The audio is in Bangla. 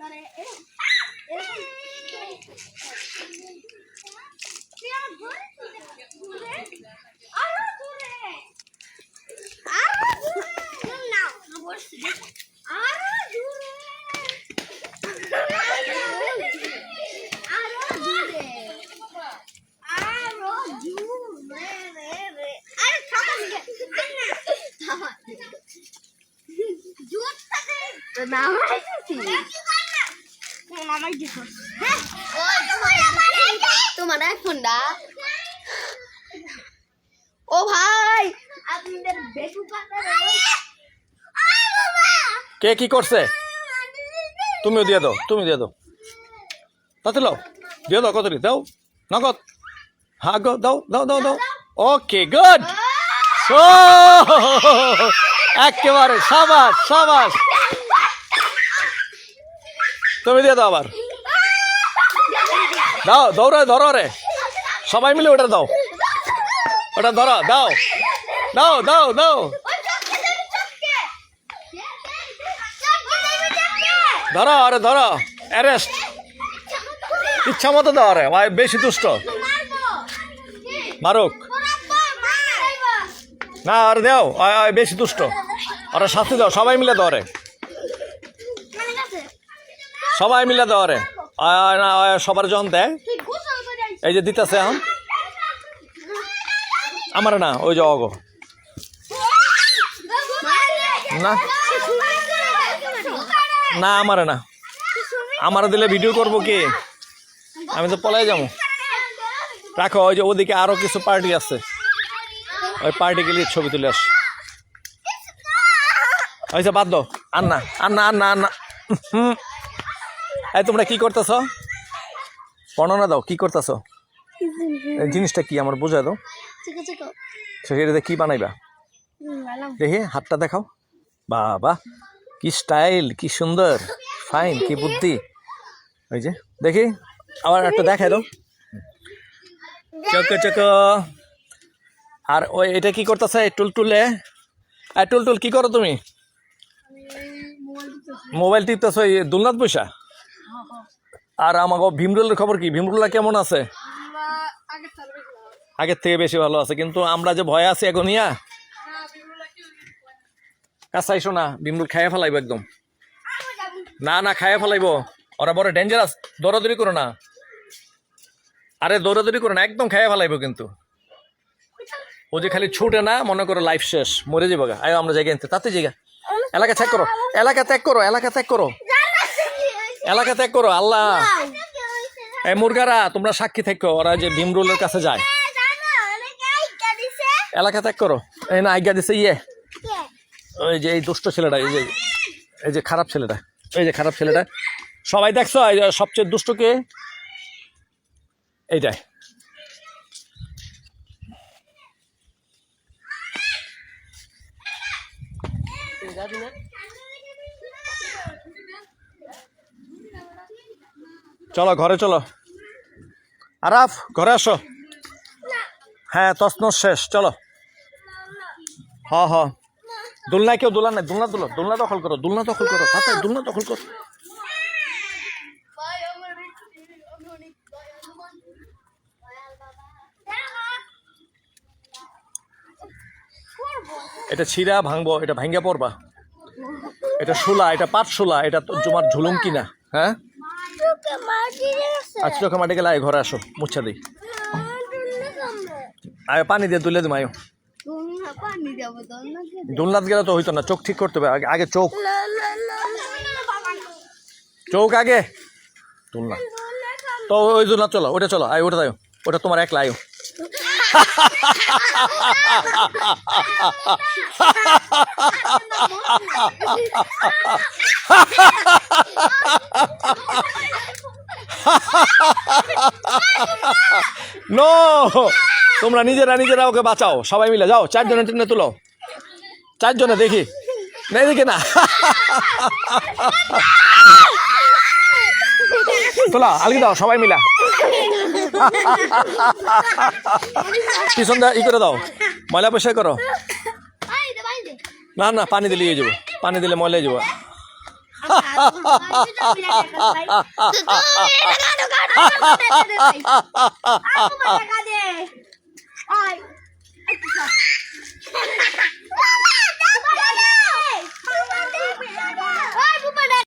তারে এরকম এরকম তুই আমার ধরে দূরে আরও দূরে আরও দূরে না বসছি আরও দূরে আরও দূরে আরও দূরে রে রে আরে থামা দিকে থামা জোর তোমার আইফোনটা ও ভাই! কে কি করছে? তুমিও দিয়ে দাও তুমি দিয়ে দাও। তাতে লাও, দিয়ে দাও কত দাও, নগদ। হ্যাঁ গো, দাও দাও দাও দাও। ওকে, গুড। সো, একেবারে সাবাস সাবাস। তুমি দিয়ে দাও আবার। দাও দৌড়ে ধরো রে। সবাই মিলে ওটা দাও। ওটা ধরো, দাও। দাও দাও দাও। ধরো, আরে ধরো। অ্যারেস্ট। ইচ্ছা মতো দাও আরে, ভাই, বেশি দুষ্ট। মারুক। না, আর দাও বেশি দুষ্ট। আরে শাস্তি দাও, সবাই মিলে দাও রে সবাই মিলে দাও রে আয়, আয়, না আয়, সবার যখন দেয়। এই যে দিতেছে এখন। আমার না ওই যে অগো। না। না আমার না। আমার দিলে ভিডিও করব কি? আমি তো পলাই যাব। রাখো ওই যে ওদিকে আরও কিছু পার্টি আছে। ওই পার্টি গেলে ছবি তুলে আস। ওই যে বাদ দাও। আর না আর না আর না আর না হুম। এই তোমরা কি করতেছ? বর্ণনা দাও কি করতেছ? এই জিনিসটা কি আমার বোঝায় দাও। ঠিক আছে সেটা কি বানাইবা? দেখি হাতটা দেখাও। বাবা কি স্টাইল কি সুন্দর। ফাইন কি বুদ্ধি। ওই যে দেখি আবার একটা দেখাই দাও। চক চক। আর ওই এটা কি করতেছে টুলটুলে? আর টুলটুল কি করো তুমি? মোবাইল টিপতেছ। ওই দুলনাথ পয়সা আর আমাকে ভীমরুলের খবর কি? ভীমরুল্লা কেমন আছে? আগের থেকে বেশি ভালো আছে কিন্তু আমরা যে ভয় আছি এখন ইয়া? কাছে আইসো না। বিমরুল খাইয়ে ফেলাইব একদম। না। না খাইয়ে ফেলাইব। ওরা বড় ডেঞ্জারাস দৌড়াদৌড়ি করো না। আরে দৌড়াদৌড়ি করো না একদম খাইয়ে ফেলাইব কিন্তু। ও যে খালি ছুটে না মনে করো লাইফ শেষ মরে যাব গা। আয়ো আমরা জায়গা আনতে তাতে জায়গা এলাকা ত্যাগ করো এলাকা ত্যাগ করো এলাকা ত্যাগ করো। এলাকা ত্যাগ করো আল্লাহ। এই মুরগারা তোমরা সাক্ষী থাকো ওরা যে ভীমরুলের কাছে যায়। এলাকা ত্যাগ করো। এই না আজ্ঞা দিছে ইয়ে। ওই যে এই দুষ্ট ছেলেটা এই যে এই যে খারাপ ছেলেটা এই যে খারাপ ছেলেটা। সবাই দেখছ এই যে সবচেয়ে দুষ্ট কে? চলো, ঘরে চলো। আরাফ, ঘরে আসো। হ্যাঁ তসনস শেষ, চলো। হ হ। দোলনা কেউ দোলা নাই, দোলনা দোলো, দোলনা দখল করো, দোলনা দখল করো হাতে দোলনা দখল করো। এটা ছিঁড়া, ভাঙবো, এটা ভাঙ্গা পড়বা। এটা শোলা, এটা পাট শোলা, এটা তোমার ঝুলুম কিনা হ্যাঁ? আজ তোকে মাঠে গেলে আয় ঘরে আসো মুচ্ছা দিই। আয় পানি দিয়ে তুলে দিম আয়ো। দোলনাথ গেলে তো হইতো না চোখ ঠিক করতে হবে আগে আগে চোখ। চোখ আগে। দোলনা। তো ওই দোলনা চলো ওটা চলো আয় ওটা যাও ওটা তোমার একলা আয়ো। নো তোমরা নিজেরা নিজেরা ওকে বাঁচাও। সবাই মিলে যাও, চারজনের টেনে তুলো। চারজনে দেখি। না, এদিকে না। তোলা, আলগি দাও, সবাই মিলা। পিছন দা ই করে দাও। ময়লা পরিষ্কার করো। না না, পানি দিলে ইয়ে যাব। পানি দিলে ময়লা যাব। কাটো